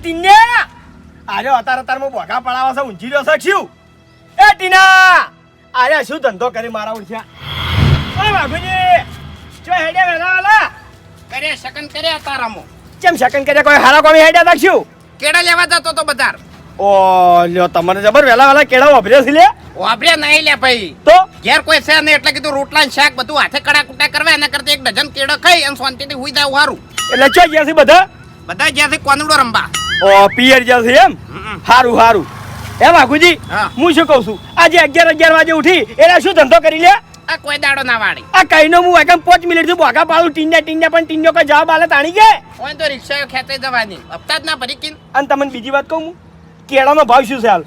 ટીને! આજે અતાર અતારમાં બોગા પડાવા છે ઊંચી રહ્યો છે શું એ ટીના! આજે શું ધંધો કરી મારા ઉઠ્યા? ઓ બાપુજી જો હેડે વેલા વેલા. કરે શકન કરે તારામો કેમ શકન કર્યા કોઈ હારા કોમી હેડે તા શું કેડા લેવા જતો તો બજાર ઓ લ્યો તમને જબર વેલા વેલા કેળા વાપર્યા છે લે? વાપરે નહીં લે ભાઈ. તો? ઘેર કોઈ છે નહીં એટલે કીધું રોટલા ને શાક બધું હાથે કડા કુટા કરવા એના કરતા એક ડઝન કેળો ખાઈ અને શાંતિથી હુઈ જાવ હારું. એટલે ચો ગયા છે બધા? બધા જ્યાંથી કોનડો રંબા ઓ પિયર છે એમ? સારું હારું એમ એ બાપુજી હા. હું શું કહું છું? આજે અગિયાર અગિયાર વાગે ઉઠી એના શું ધંધો કરી લે? આ કોઈ દાડો ના વાળી. આ કઈનો હું એકમ પાંચ મિનિટથી બોગા પાડું ટીન્યા ટીન્યા પણ ટીન્યો કોઈ જવાબ આલે તાણી કે હોય તો રિક્ષા ખેંચે જવાની. હપ્તા જ ના ભરી કિન. અને તમને બીજી વાત કહું હું? કેળાનો ભાવ શું છે હાલ?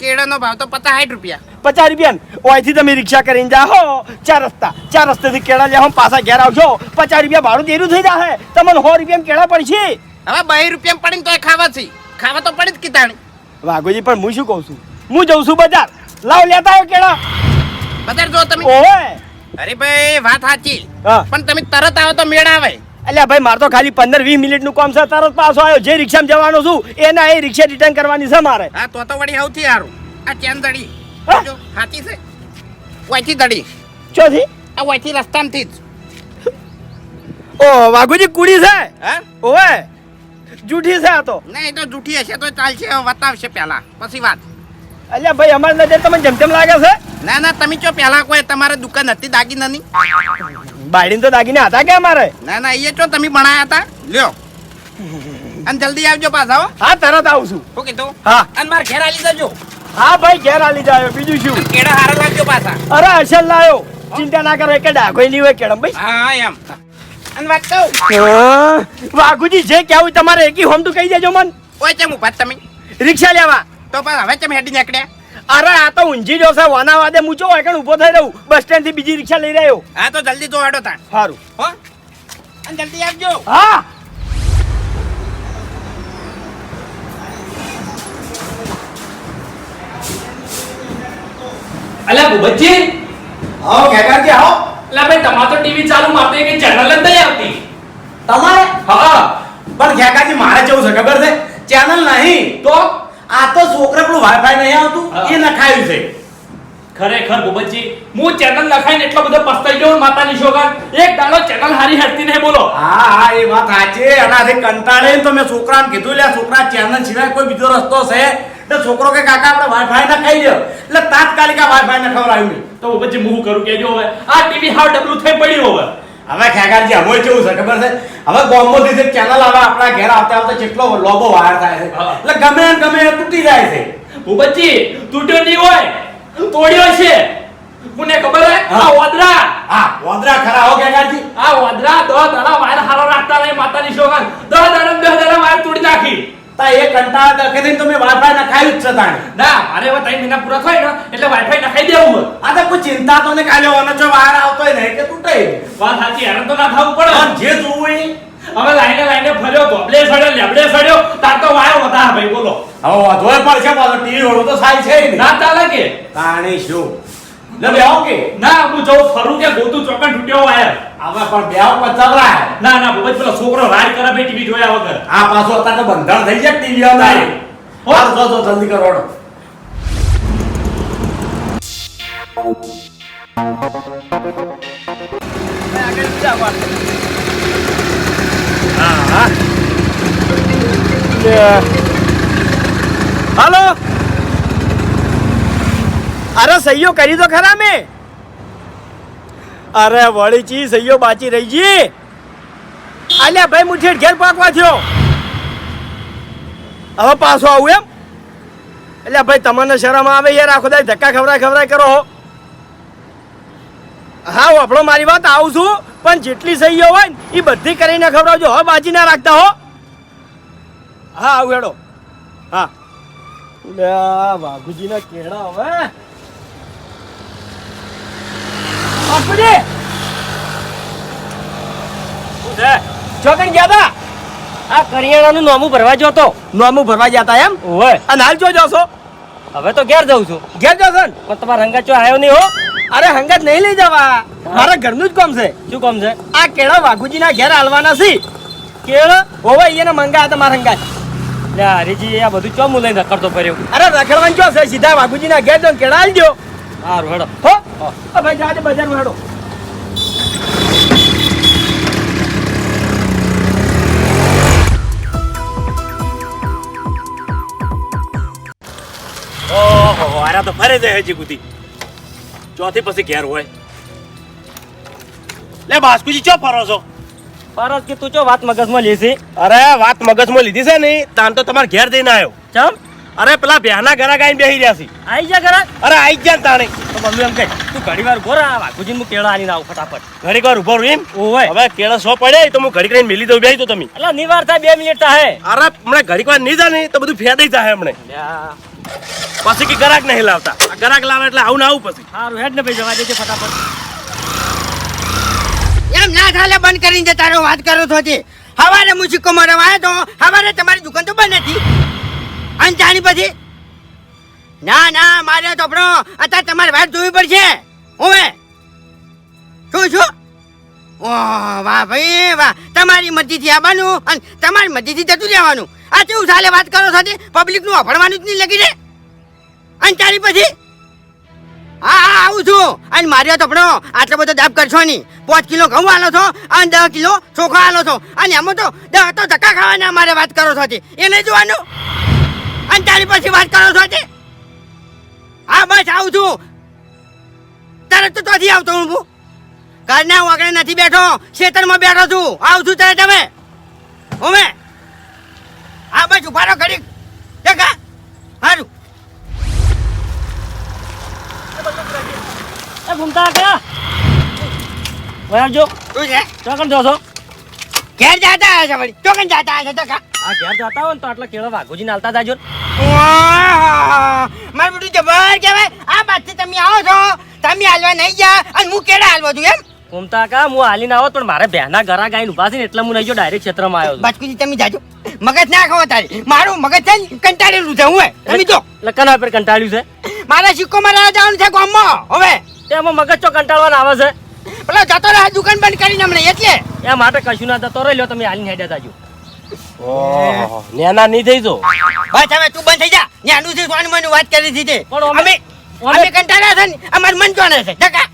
કેળાનો ભાવ તો પચાસ સાઠ રૂપિયા. પચાસ રૂપિયા ઓયથી તમે રિક્ષા કરીને જાઓ ચાર રસ્તા. ચાર રસ્તેથી કેળા લેવા પાછા ઘેર આવશો પચાસ રૂપિયા ભાડું દેરું થઈ જાય તમને સો રૂપિયા કેળા પડશે. હવે બાઈ રૂપિયા પડીને તોય ખાવા છે. ખાવા તો પડી જ કીતાણી વાઘોજી પણ હું શું કહું છું? હું જઉં છું બજાર. લાવ લેતા આવ્યો કેળા. બજાર જો તમે. ઓય અરે ભાઈ વાત સાચી. પણ તમે તરત આવો તો મેળ આવે. અલ્યા ભાઈ મારે તો ખાલી પંદર વીસ મિનિટનું કામ છે. તરત પાછો આવ્યો. જે રિક્ષામાં જવાનો છું એના એ રિક્ષા રિટર્ન કરવાની છે મારે. હા તો તો વળી સૌથી સારું. આ ચેન દડી? જો સાચી છે. વાંચી દડી ચોથી? આ વાયથી રસ્તામાંથી જ. ઓ વાઘુજી કુડી છે? હા? ઓવે જૂઠી છે આ તો. નહીં એ તો જૂઠી હશે તો ચાલશે બતાવશે પહેલા. પછી વાત. અલ્યા ભાઈ અમારી નજર તમને જેમ તેમ લાગે છે. ના ના તમે ચો પહેલા કોઈ તમારે દુકાન હતી દાગીનાની બાળીને તો દાગીને હતા કે અમારે? ના ના એ ચો તમે ભણાયા હતા? લ્યો. અને જલ્દી આવજો પાછા હો. હા તરત આવું છું. શું કીધું? હા. અને મારે ઘેર આલી જજો હા ભાઈ ઘેર આલી જાય બીજું શું? કેડા હારા લાગજો પાછા. અરે અસલ લાયો. ચિંતા ના કરો કે ડાઘોઈ લીવે કેડમ ભાઈ. હા એમ. અને વાત કહું? વાઘુજી જે કહેવું તમારે એકી હોમ તો કહી દેજો મન. ઓય ચમ ઊભા તમે? રિક્ષા લેવા. તો પણ હવે ચમ હેડી નીકળ્યા? અરે આ તો ઊંઝી જોશે વાના વાદે મૂચો હોય કણ ઊભો થઈ રહું? બસ સ્ટેન્ડથી બીજી રિક્ષા લઈ રહ્યો. હા તો જલ્દી તો હેડો તાણ. સારું હો? અને જલ્દી આવજો. હા. અલ્યા ભૂપતજી? આવો ખેગારજી આવો. અલ્યા ભાઈ તમાર તો ટીવી ચાલુ મારતો કે ચેનલ જ નહીં આવતી? તમારે? હા. પણ ઘેકાજી મારે જેવું છે ખબર છે? ચેનલ નહીં તો આ તો છોકરા પેલું વાઈફાઈ નહીં આવતું. એ નખાયું છે. ખરેખર ભૂપતજી હું ચેનલ લખાઈને એટલો બધો પસ્તાઈ ગયો માતાની શોગન એક દાડો ચેનલ હારી હેડતી નહીં બોલો. હા હા એ વાત સાચી એનાથી કંટાળે તો મેં છોકરાને કીધું લે છોકરા ચેનલ સિવાય કોઈ બીજો રસ્તો છે. એટલે છોકરો કે કાકા આપણે વાઈફાઈ ના ખાઈ લ્યો. એટલે તાત્કાલિક આ વાઈફાઈ ખબર મેં. તો પછી હું કરું કેજો હવે આ ટીવી હાવ ડબલું થઈ પડ્યું હવે. હવે ખેગારજી હવે કેવું છે ખબર છે? હવે ગોમોથી જે ચેનલ આવે આપણા ઘેર આવતા આવતા કેટલો લોબો વાયર થાય છે. એટલે ગમે ને ગમે એ તૂટી જાય છે. ભૂપતજી તૂટ્યો નહીં હોય તોડ્યો છે. મને ખબર હે. આ હા. ઓદરા હા વાદરા ખરા હો ખેગારજી. આ ઓદરા દો દાડા વાયર હારો રાખતા નહીં માતાની શોગન દો દાડા દો દાડા વાયર તૂટી નાખી. તા એ કંટાળ દખે થઈને તમે વાઈફાઈ નખાયું જ છે તાણે. ના મારે હવે ત્રણ મહિના પૂરા થાય ને એટલે વાઈફાઈ નખાઈ દેવું હોય. આ તો કોઈ ચિંતા તો ને કાલે ઓનો જો બહાર આવતો નહીં કે તૂટે વાત સાચી હેરાન તો ના થવું પડે. પણ જે જોવું એ. હવે લાઈને લાઈને ફર્યો ગોબલે સડ્યો લેબડે સડ્યો તાર તો વાયો વધારે ભાઈ બોલો. હવે વધોય પડશે પાછો ટીવી વાળું તો સાઈ છે ના. ચાલે કે? તાણી શું? લે બેહો કે ના હું જઉં ફરું કે ગોતું ચોકન તૂટ્યો વાયર હવે પણ બેહો પચવરાય ના ના ભૂપત પેલો છોકરો રાડ કરે ભાઈ ટીવી જોયા વગર. આ પાછો અત્યારે તો બંધાણ થઈ જાય ટીવી તારે. હાલ જો જો જલ્દી કરો હેડો. હા. હાલો. અરે સહીઓ કરી દો ખરા મેં. અરે વળી ચી સહીઓ બાચી રહી જી. અલ્યા ભાઈ મુઠી ઘેર પાકવા થયો. હવે પાછો આવું એમ. એટલે ભાઈ, તમને શરમ આવે યાર, આખો દાય ધક્કા ખવરાય ખવરાય કરો હો. હા આપણો મારી વાત આવું છું, પણ જેટલી સહીઓ હોય એ બધી કરીને ખવડાવજો. હવે બાજી ના રાખતા હો. હા, આવું હેડો. હા. વાઘુજીના કેળા હવે. બાપુજી ચોકન ગયા તા? આ કરિયાણાનું નોમું ભરવા જતો નોમું ભરવા જતા એમ? ઓય અને હાલ જો જોશો હવે તો ઘેર જઉં છું. ઘેર જશો ને? પણ તમારા હંગા ચો આવ્યો નહીં હો. અરે હંગાત નહીં લઈ જવા. મારા ઘરનું જ કામ છે. શું કામ છે? આ કેળા વાઘુજીના ઘેર હાલવાના છે. કેળ? હોવે એને મંગા હતા મારા હંગાત. હરીજી આ બધું ચોમું લઈને રખડતો ફર્યો. અરે રખડવાનું ચો છે? સીધા વાઘુજીના ઘેર જો કેળા દ્યો. સારું હેડો. હો? ભાઈ જાજે બજારમાં હેડો. ઓહો આરા તો ફરે જાય હજી સુધી. ચોથી પછી ઘેર હોય. લે બાસ્કુજી ચો ફરો છો? પરત કે તું ચો વાત મગજમાં લેશે અરે વાત મગજમાં લીધી છે ને તાન તો તમારે ઘેર જઈને આવ્યો. ચમ? અરે પેલા બેહના ઘરા ગાઈને બેહી રહ્યા છે. આઈ જા ઘરા. અરે આઈ જા તાણે. તો મમ્મી એમ કહે તું ઘડી વાર ગોરા વાઘુજી હું કેળા આની આવું ફટાફટ. ઘડીક વાર ઊભો રહું એમ? ઓય હવે કેળા સો પડે તો હું ઘડીક કરીને મિલી દઉં બેહી તો તમે. એટલે નિવાર થાય બે મિનિટ થાય. અરે હમણાં ઘડીક વાર નહીં જાય ને તો બધું ફેદાઈ જાય હમણે. પછી કે ગરાક નહીં લાવતા. આ ગરાક લાવે એટલે આવું ને આવું પછી. સારું હેડ ને ભાઈ જવા દેજે ફટાફટ. એમ ના થાલે બંધ કરીને જતા રહો વાત કરો છો તે હવારે હું સિક્કો મારવા આવ્યો તો હવારે તમારી દુકાન તો બંધ હતી. જાણી પછી? ના ના, મારે તો આપણો અત્યારે તમારે વાત જોવી પડશે. ઓવે શું શું? વાહ ભાઈ, વાહ. તમારી મરજીથી આવવાનું અને તમારી મરજીથી જતું રહેવાનું. આ કેવું ચાલે વાત કરો સાથે? પબ્લિકનું અફડવાનું જ નહીં લગી રે અને તારી પછી? હા હા, આવું છું. અને મારે તો આપણો આટલો બધો દાબ કરશો નહીં. પાંચ કિલો ઘઉં આલો છો અને દસ કિલો ચોખા આલો છો. અને એમાં તો દસ તો ધક્કા ખાવાના મારે વાત કરો છો તે એ નહીં જોવાનું? અને તારી પછી વાત કરો છો તે? હા બસ આવું છું. તરત તો ત્યાંથી આવતો હું ઘરના હું આગળ નથી બેઠો ખેતરમાં બેઠો છું. આવું છું તરત તમે ઓમે હા બસ ઊભા રહો દેખા ટકા સારું એ ભૂમતા કયા આવજો. શું છે? ચોકન જો છો ઘેર જાતા હશે વળી. ચોકન જાતા હશે ટકા આ ઘેર જાતા હોય ને તો આટલા કેળો વાઘુજીને નાલતા જાજો મારું બધું જબર કહેવાય. આ બાદથી તમે આવો છો. તમે હાલવા નહીં ગયા અને હું કેડા હાલવા છું એમ? ઘૂમતા કા? હું હાલીને આવો પણ મારે બહેના ઘરા ગાઈને ઊભા છે ને એટલે હું નહીં જો ડાયરેક્ટ ક્ષેત્રમાં આવ્યો છું. બાજકુજી તમે જાજો. મગજ ના ખાવો તારી. મારું મગજ છે ને કંટાળેલું છે હું હે. તમે જો. એટલે કના પર કંટાળ્યું છે? મારે સિક્કો મારા જવાનું છે ગામમાં હવે. તેમાં મગજ તો કંટાળવાના આવે છે. પેલા જતો રહે દુકાન બંધ કરીને હમણાં એટલે. એ માટે કશું ના થતો. રહ્યો તમે હાલીને હેડ્યા જાજો ઓહો નેના નહીં થઈ જો. બસ હવે તું બંધ થઈ જા. ન્યાનું થી કોણ મને વાત કરી પણ અમે- અમે કંટાળ્યા છે ને અમારું મન જોણે છે. ટકા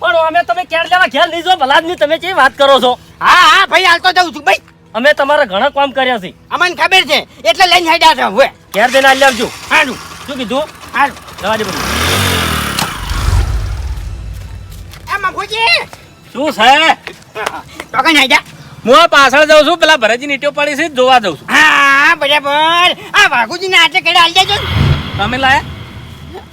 પણ અમે તમે કેર લેવા ઘેર નહીં જો ભલા આદમી તમે કેવી વાત કરો છો? હા હા ભાઈ હાલતો જાઉં છું. ભાઈ અમે તમારા ઘણા કામ કર્યા છે. અમને ખબર છે. એટલે લઈને હેડ્યા છે હવે. ઘેર જઈને હાલી આવજો. હાડું શું કીધું? હાડું જવા દે બધું. એમાં ભૂજી શું છે? તો કઈ હેડ્યા? હું આ પાછળ જાઉં છું પેલા ભરતજી નીટીઓ પડી છે જોવા જાઉં છું. હા બરાબર. આ વાઘુજી ને આટલે કડે હાલ ને. તમે લાયા?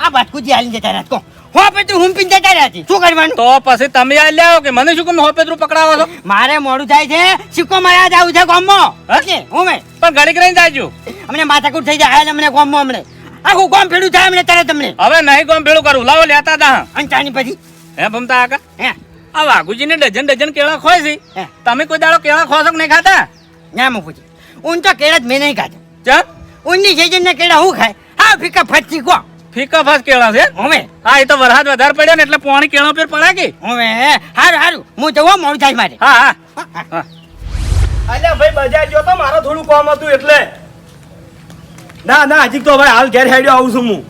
આ વાઘુજી હાલી જતા રાત કો હો તું હું પીન જતા રહ્યા. શું કરવાનું? તો પછી તમે આ લ્યાઓ કે મને શું કેમ હોપેતરું પકડાવો છો? મારે મોડું થાય છે. સિક્કો મારા જવું છે ગોમો હા? હું મે. પણ ઘડીક રહીને જાજો. અમને માથાકૂટ થઈ જાય અમને ગોમો અમને. આખું ગોમ ભેડું થાય અમને તરત તમને હવે નહીં ગોમ ભેળું કરું. લાવો લેતા દા અને ચાની પછી? હે ભમતા આકા હે? આ વાઘુજીને ડઝન ડઝન કેળા ખોય છે. તમે કોઈ દાડો કેળા ખો છો કે નહીં ખાતા? ના મૂકુજી. ઊન તો કેળા જ મેં નહીં ખાતા ચા ઊનની જઈને ને કેળા હું ખાય હા ફીકા ફટકી કો ફીકા ફાસ કેળા છે? હવે. હા એ તો વરસાદ વધારે પડ્યો ને એટલે પાણી કેળા પર પડે કે? હવે હારું હારું. હું જવા મોડું થાય મારે. હા હા. હા, હા. હા. અલ્યા ભાઈ બજાર જો તો મારો થોડું કામ હતું એટલે. ના ના હજી તો ભાઈ હાલ ઘેર હેડ્યો આવું છું હું.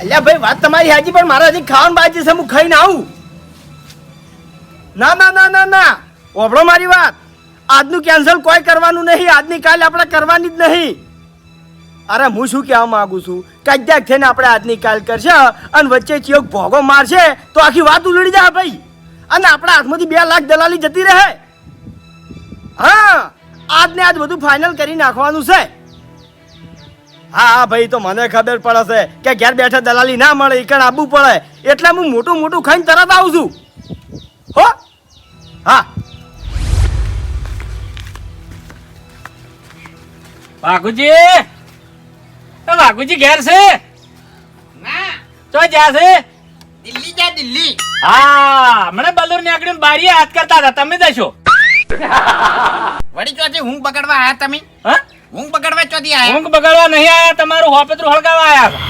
અલ્યા ભાઈ વાત તમારી હાજી પણ મારા હજી ખાવાનું બાજી છે હું ખાઈને આવું. ના ના ના ના ના. ઓભળો મારી વાત. આજનું કેન્સલ કોઈ કરવાનું નહીં. આજની કાલે આપણે કરવાની જ નહીં. અરે, હું શું કહેવા માંગુ છું? કદાચ થઈને આપણે આજની કાલ કરશે અને વચ્ચે ચિયોક ભોગો મારશે, તો આખી વાત ઉલડી જાય, ભાઈ. અને આપણા હાથમાંથી બે લાખ દલાલી જતી રહે. હા? આજને આજ બધું ફાઇનલ કરી નાખવાનું છે. હા હા, ભાઈ, તો મને ખબર પડે છે કે ઘેર બેઠા દલાલી ના મળે ઈકણ આબુ પડે. એટલે હું મોટું મોટું ખાઈને તરત આવું છું. હો? હા. વાઘુજી! એ વાઘુજી ઘેર છે? ના. તો જ્યાં છે? દિલ્હી જા દિલ્હી. હા મને બલુરની આકડી બારીએ હાથ કરતા હતા. તમે જશો? વળી ચોથી હું પકડવા આયા તમે? હ? હું પકડવા ચોથી આયા? ઊંઘ બગાડવા નહીં આયા તમારું હોપેતરું હળગાવા આયા.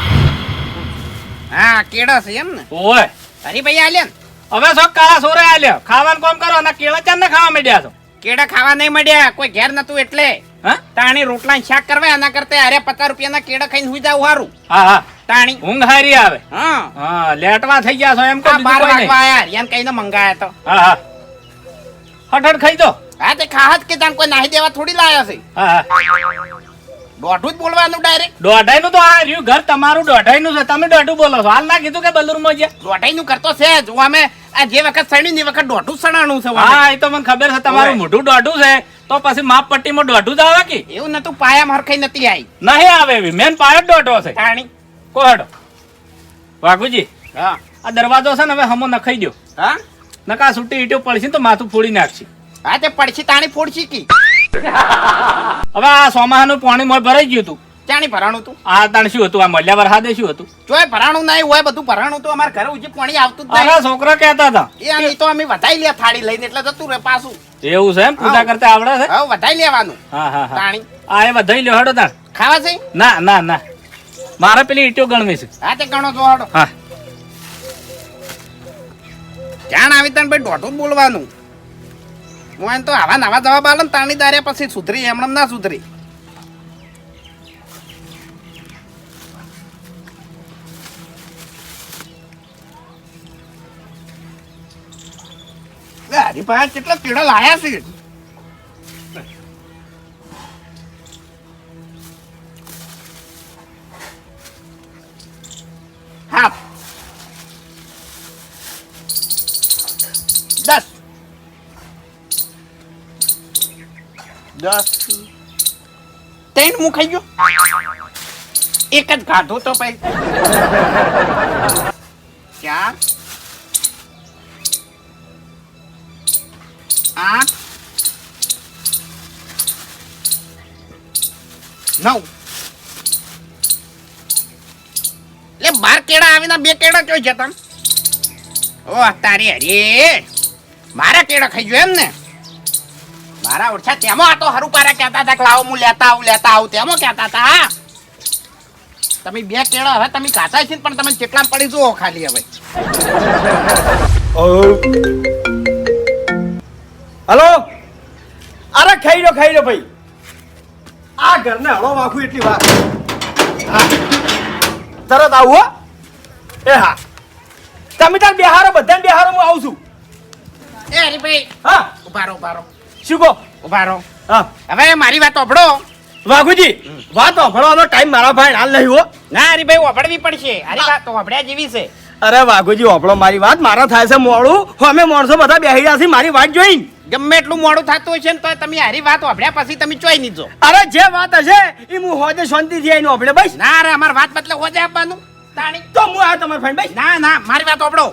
હા કેડા છે એમ ને. ઓય. હરીભાઈ આલ્યા ને? હવે સો કાળા સોરે આલ્યો. ખાવાનું કોમ કરો અને કેળા ચાર ને ખાવા મળ્યા છો? કેળા ખાવા નહીં મળ્યા કોઈ ઘેર નતું એટલે. હા? તાણી રોટલા શાક કરવા એના કરતા અરે પચાસ રૂપિયાના કેળા ખાઈને સુઈ જાવ સારું હા હા. તાણી. ઊંઘ હારી આવે. હા. હા લેટવા થઈ ગયા છો એમ કે બાર વાગવા આયા યાન કઈને મંગાયા તો. હા હા. હઠ ખાઈ દો હા તે ખાહત કે તાન કોઈ નાહી દેવા થોડી લાયા છે. હા હા. દોઢું જ બોલવાનું ડાયરેક્ટ દોઢાઈ નું તો આ રહ્યું ઘર તમારું દોઢાઈ નું છે. તમે દોઢું બોલો છો. હાલ ના કીધું કે બલુરમાં ગયા દોઢાઈ નું કરતો છે જ. હું અમે આ જે વખત સણી ને વખત દોઢું સણાનું છે હા એ તો મને ખબર છે. તમારું મોઢું દોઢું છે. તો પછી માપ પટ્ટીમાં દોઢું જ આવે કે? એવું નતું પાયા હરખાઈ નથી આવી નહીં આવે એવી. મેન પાયો જ દોઢો છે. તાણી. કોહડો. વાઘુજી હા. આ દરવાજો છે ને હવે હમો નખાઈ દો હા? નકા સુટી ઈટો પડશે તો માથું ફોડી નાખશે. હા તે પડશે તાણી ફોડશી કી. હવે આ સોમાહાનું પાણી મોય ભરાઈ ગયું હતું. ચાણી ભરાણું હતું? આ તાણ શું હતું? આ મળ્યા વરસાદે શું હતું? જોય ભરાણું નહીં હોય બધું ભરાણું તો અમારા ઘરે ઉજી પાણી આવતું જ અરે નહીં છોકરા કહેતા હતા. એ આમ તો અમે વધાઈ લે થાળી લઈને એટલે જતું રે પાછું. એવું છે એમ? પૂજા કરતા આવડે છે? હવે વધાઈ લેવાનું. હા હા પાણી આ એ વધાઈ લ્યો હડો તાણ. ખાવા છે? ના ના ના. મારે પેલી ઈટો ગણવી છે. હા તે ગણો જોડો હા. જાણ આવી તને ભાઈ? દોઢું બોલવાનું. હું એમ તો આવા નવા જવાબ આલે ને તાણી દારે પછી સુધરી એમણે ના સુધરી. લે, પાસે કેટલા પીડા લાયા છે? દસ. ત્રણ હું ગયો? એક જ ખાધો તો પછી ચાર. આઠ. નવ. એટલે બાર કેળા આવીને બે કેળા ચોઈ જતા. ઓ, તારી હરી. મારા કેળા ખાઈ ગયો એમ ને? મારા ઓરછા તેમાં આ તો હરું પારા કહેતા હતા કે લાવો હું લેતા આવું લેતા આવું. તેમ કહેતા હતા હા તમે બે કેળા હવે તમે કાચા છે પણ તમે કેટલા પડી જુઓ ખાલી હવે. હલો? અરે ખાઈ લો ખાઈ લો ભાઈ. આ ઘરને હળો વાખું એટલી વાર. હા. તરત આવું હો. એ હા. તમે તાર બિહારો બધાને બિહારો હું આવું છું. એ હરીભાઈ હા. ઊભા રહો ઊભા રહો. શું કહો? ઉભારો હવે મારી વાત ઓભળો. વાઘુજી વાત ઓભળવાનો ટાઈમ મારા ભાઈ હાલ નહીં હો. ના હરીભાઈ ઓભળવી પડશે. અરે વાત ઓભળ્યા જેવી છે. અરે વાઘુજી ઓભળો મારી વાત. મારા થાય છે મોડું. અમે માણસો બધા બેહી રહ્યા છે મારી વાત જોઈ. ગમે એટલું મોડું થતું હોય છે ને તો તમે હારી વાત ઓભળ્યા પછી તમે ચોઈ જો. અરે જે વાત હશે એ હું હોજે શાંતિથી આવીને ઓભળે બસ. ના અરે અમાર વાત બદલે હોજે આપવાનું. તાણી. તો હું આ તમારા ફ્રેન્ડ ભાઈ ના ના મારી વાત ઓભળો.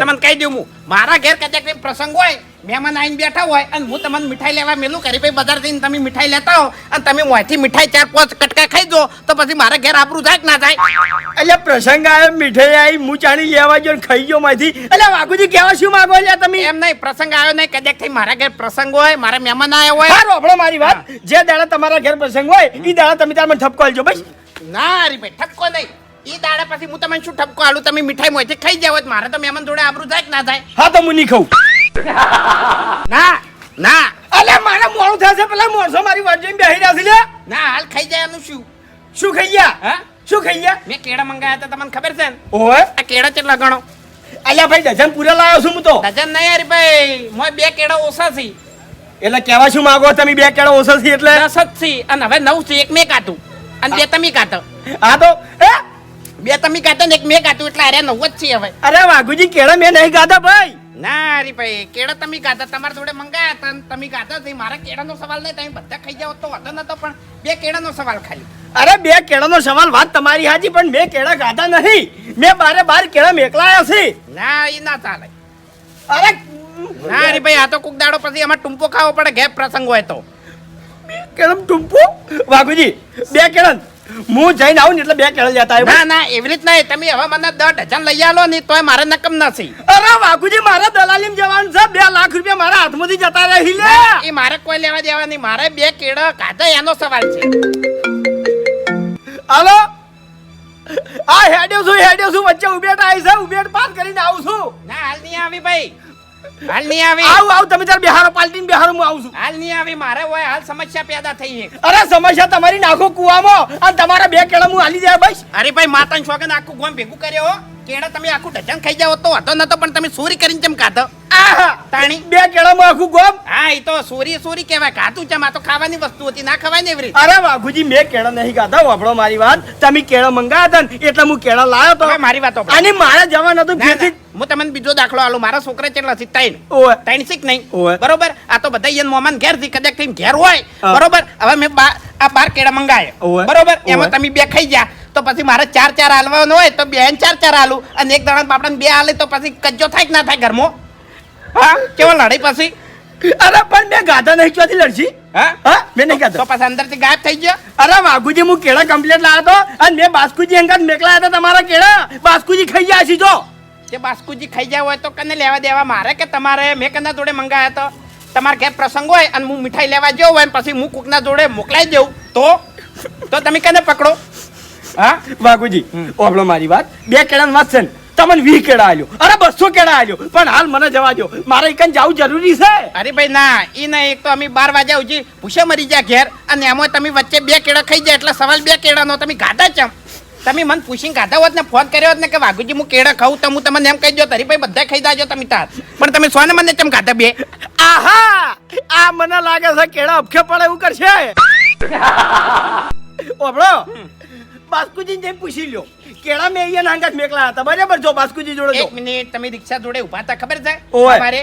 તમને કહી દઉં હું. મારા ઘેર કદાચ પ્રસંગ હોય મહેમાન આવીને બેઠા હોય અને હું તમને મીઠાઈ લેવા મેલું કરી ભાઈ બજાર જઈને તમે મીઠાઈ લેતા હો અને તમે મોંથી મીઠાઈ ચાર પાંચ કટકા ખાઈ દો તો પછી મારા ઘેર આબરું થાય કે ના થાય એટલે પ્રસંગ આવ્યો મીઠાઈ આવી હું ચાણી લેવા જો ખાઈ ગયો માંથી એટલે વાઘુજી કહેવા શું માગો છો તમે? એમ નહીં પ્રસંગ આવ્યો નહીં કદાચ થઈ મારા ઘેર પ્રસંગ હોય મારા મહેમાન આવ્યા હોય. સારું આપણો મારી વાત. જે દાડા તમારા ઘેર પ્રસંગ હોય એ દાડા તમે તાર મને ઠપકો આલજો બસ. ના હરી ભાઈ ઠપકો નહીં. એ દાડા પછી હું તમને શું ઠપકો આલું તમે મીઠાઈ મોંથી ખાઈ જાવ મારે તો મહેમાન જોડે આબરું થાય કે ના થાય હા તો હું નહીં ખાઉં. ના ના. અલે મારે મોડું થશે પેલા મોડસો મારી વાત જોઈને બેહી રહ્યા છે લે ના હાલ ખાઈ જાય એનું શું? શું ખાઈ ગયા? હા? શું ખાઈ ગયા? મેં કેળા મંગાયા હતા તમને ખબર છે ને? ઓય આ કેળા કેટલા ગણો? અલ્યા ભાઈ ડઝન પૂરા લાવ્યો છું હું તો. ડઝન નહીં યાર ભાઈ મોય બે કેળા ઓછા છે. એટલે કેવા શું માંગો તમે બે કેળા ઓછા છે એટલે? દસ જ છે અને હવે નવ છે એક મેં કાઢું. અને બે તમે કાઢો. હા તો એ બે તમે કાઢો ને એક મેં કાઢું એટલે અરે નવ જ છે હવે. અરે વાઘુજી કેળા મેં નહીં કાઢા ભાઈ. ના અરે ભાઈ કેળા તમે ખાધા તમારા જોડે મંગાયા હતા તમે ખાધા નહીં. મારા કેળાનો સવાલ નહીં તમે બધા ખાઈ જાવ તો વાંધો નતો પણ બે કેળાનો સવાલ ખાલી. અરે બે કેળાનો સવાલ વાત તમારી હાજી પણ મેં કેળા ખાધા નહીં. મેં બારે બાર કેળા મેકલાયા છે. ના એ ના ચાલે. અરે ના અરે ભાઈ આ તો કોક દાડો પછી એમાં ટુંપો ખાવો પડે ગેપ પ્રસંગ હોય તો. કેળમ ટૂંપો? વાઘુજી બે કેળા હું જઈને આવું ને એટલે બે કેળા લેતા આવ્યો. ના ના એવી રીત નહીં તમે હવે મને દસ ડઝન લઈ આલો ને તોય મારે નકમ નથી. અરે વાઘુજી મારે દલાલીમ જવાનું છે. બે લાખ રૂપિયા મારા હાથમાંથી જતા રહી લે એ મારે કોઈ લેવા દેવા નહીં. મારે બે કેળા કાઢા એનો સવાલ છે. હાલો? આ હેડ્યો છું હેડ્યો છું. વચ્ચે ઉબેટ આવી છે ઉબેટ પાસ કરીને આવું છું. ના હાલ નહીં આવી ભાઈ. હાલ નહીં આવે. આવું આવું તમે તાર બિહારો પાલટીને બિહારો હું આવું છું. હાલ નહીં આવે મારે હોય હાલ સમસ્યા પેદા થઈ છે અરે સમસ્યા તમારી નાખો કુવામાં. અને તમારા બે કેળા હું હાલી જાય બસ. અરે ભાઈ માતાને છોકરા આખું ગોમ ભેગું કર્યો હો? કેળા તમે આખું ડઝન ખાઈ જાવ તો હતો નતો પણ તમે સુરી કરીને ચમ ખાધો? આહા તાણી? બે કેળામાં આખું ગોમ? હા એ તો સુરી સુરી કહેવાય ખાતું ચમ આ તો ખાવાની વસ્તુ હતી ના ખવાય ને એવી અરે વાઘુજી મેં કેળા નહીં ખાધા વાપરો મારી વાત. તમે કેળા મંગાવ્યા હતા ને એટલે હું કેળા લાવ્યો તો. મારી વાત અને મારે જવાનું હતું ફેરથી હું તમને બીજો દાખલો આલું મારા છોકરા કેટલા છે? ત્રણ. ત્રણ શીખ નહીં. બરોબર? આ તો બધા યન મોમાન ઘેરથી કદાચ ઘેર હોય. બરોબર? હવે મેં આ બાર કેળા મંગાયા. બરોબર? એમાં તમે બે ખાઈ જા. તો પછી મારે ચાર ચાર હાલવાનું હોય તો બે ચાર ચાર હાલું. અને એક દાણા બાપડાને બે હાલે તો પછી કજ્જો થાય કે ના થાય ઘરમાં? હા? કેવો લડાઈ પછી? અરે પણ મેં ગાધા નહીં ક્યાંથી લડશી? હા? હા? મેં નહીં તો પછી અંદરથી ગાયબ થઈ ગયો? અરે વાઘુજી હું કેળા કમ્પ્લીટ લાવ્યો હતો અને મેં બાસ્કુજી અંગાત મેકલાયા હતા તમારા કેળા? બાસ્કુજી ખાઈ ગયા છી જો. તે બાસ્કુજી ખાઈ જાય હોય તો કને લેવા દેવા? મારે કે તમારે? મેં કના જોડે મંગાયા તો. તમારે ઘેર પ્રસંગ હોય અને હું મીઠાઈ લેવા જયો હોય પછી હું કોકના જોડે મોકલાઈ દઉં. તો? તો તમે કને પકડો? હા? વાઘુજી ઓબળો મારી વાત. બે કેળાની વાત છે ને તમને વી કેળા આલ્યો. અરે બસો કેળા આલ્યો. પણ હાલ મને જવા દો મારે એકન જવું જરૂરી છે. અરે ભાઈ ના ઈ ના એક તો અમે બાર વાગ્યા ઉજી ભૂસે મરી જાય ઘેર. અને એમાં તમે વચ્ચે બે કેળા ખાઈ જાય એટલે સવાલ બે કેળાનો. તમે ગાધા ચમ. તમે મને પૂછીને ગાધા હોત ને ફોન કર્યો હોત ને કે વાઘુજી હું કેળા ખાઉં તો હું તમને એમ કહી દો તરી ભાઈ બધા ખાઈ દાજો તમે તાર. પણ તમે સોને મને ચમ ગાધા બે? આહા! આ મને લાગે છે કેળા અબખે પડે એવું કરશે. ઓબળો બાસ્કુજી જેમ પૂછી લ્યો. કેળા મેં અહીંયા નાંગા મેકલા હતા. બરાબર જો બાસ્કુજી જોડે એક મિનિટ તમે રિક્ષા જોડે ઊભા હતા ખબર છે. સવારે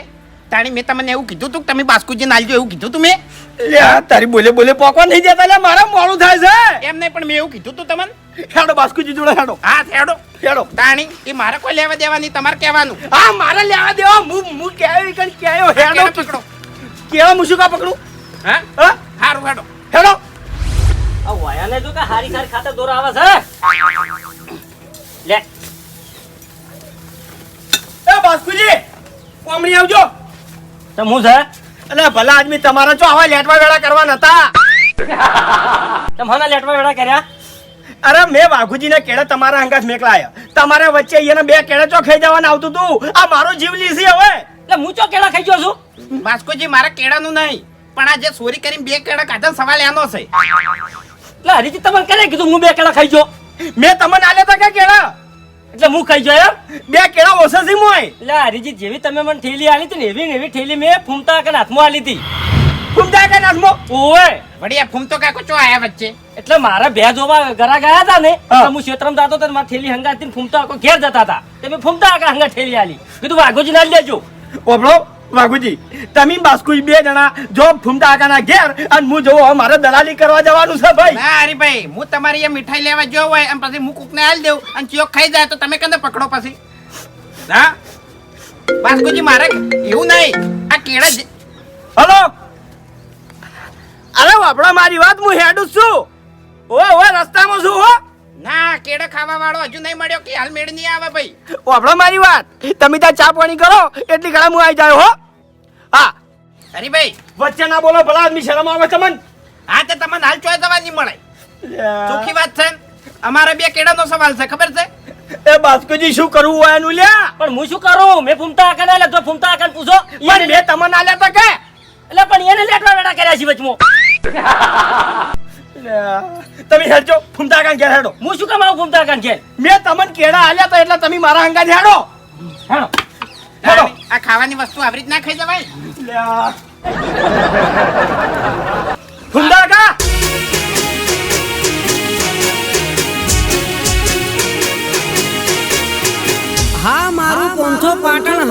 તાણી મેં તમને એવું કીધું તું તમે બાસ્કુજી નાલજો એવું કીધું તું મેં? તારી બોલે બોલે પોકવા નહીં જતા લે મારા મોડું થાય છે. એમ નહીં પણ મેં એવું કીધું તું તમને. હેડો બાસ્કુજી જોડે હેડો. હા હેડો. હેડો. તાણી એ મારે કોઈ લેવા દેવાની તમારે કહેવાનું. હા મારે લેવા દેવા હું હું ક્યાંય કણ ક્યાંય હેડો. પકડો. કેળા હું શું કા પકડું? હા? હા? હારું હેડો. વાયાને જો કે હારી સારી ખાતર દોર આવે છે લે. એ બાસ્કુજી કોમણી આવજો. તો હું છે? અલે ભલા આદમી તમારા જો આવા લેટવા વેળા કરવા નતા. તમે લેટવા વેળા કર્યા? અરે મેં વાઘુજીના કેળા તમારા અંગાત મેકલાયા. તમારે વચ્ચે અહીંયા બે કેળા ચો ખાઈ જવાનું આવતું તું? આ મારો જીવ લીસી હવે. એટલે હું ચો કેળા ખાઈ ગયો છું? વાસ્કોજી મારા કેળાનું નહીં. પણ આ જે ચોરી કરીને બે કેળા કાઢા સવાલ એનો છે. એટલે હરીજી તમને કરે કીધું હું બે કેળા ખાઈ જો મેં તમને આલે તા કે કેળા? એટલે હું ખાઈ ગયો બે કેળા ઓછા છે મોય. એટલે હરીજી જેવી તમે મને ઠેલી આલી હતી ને એવી ને એવી ઠેલી મેં ફૂમતા કે હાથમાં આલી હતી. ફૂમતા કે હાથમાં ઓય આ ફૂમતો કાકો ચો આયા વચ્ચે? એટલે મારા બે જોવા ઘરા ગયા હતા ને એટલે હું શેત્રમ જતો તો મારી ઠેલી હંગાતી ફૂમતા આખો ઘેર જતા હતા. તે મેં ફૂમતા આખા હંગા ઠેલી આલી. કીધું વાઘોજી ના લેજો. ઓબળો. વાઘુજી તમે બાસ્કુજી બે જણા જો ફૂમતા આકાના ઘેર અને હું જોવો મારે દલાલી કરવા જવાનું છે ભાઈ. ના હરીભાઈ હું તમારી એ મીઠાઈ લેવા જો હોય અને પછી હું કૂકને હાલ દેવું અને ચિયો ખાઈ જાય તો તમે કને પકડો પછી. હા? બાસ્કુજી મારે એવું નહીં. આ કેળા હલો? અરે વાપડા મારી વાત હું હેડું છું. ઓય ઓય રસ્તામાં છું હો? ના કેળા ખાવા વાળો હજુ નહીં મળ્યો કે હાલ મેળ નહીં આવે ભાઈ. ઓભળો મારી વાત. તમે ત્યાં ચા પાણી કરો એટલી ઘણા હું આવી જાય હો. હા. હરીભાઈ. વચ્ચે ના બોલો ભલા આદમી શરમ આવે તમને હા તે તમને હાલ ચોય દવા નહીં મળે. ચોખ્ખી વાત છે ને? અમારે બે કેળાનો સવાલ છે ખબર છે? એ બાસ્કુજી શું કરવું હોય એનું લ્યા? પણ હું શું કરું? મેં ફૂમતા આકાને એટલે લેતો ફૂમતા આકાને પૂછો. મેં તમને આલ્યા તા કે? એટલે પણ એને લેટવા વેડા કર્યા છે વચમો. તમે હેડજો ફૂમતા કાન ઘેર હેડો. હું શું કમાવું ફૂમતા કાન ઘેર? મેં તમને કેળા આલ્યા તો એટલે તમે મારા હંગા હેડો. હેડો. હેડો. આ ખાવાની વસ્તુ આવી રીત ના ખાઈ જવાય. ફૂમતા કા હા મારું પોંથો પાટણ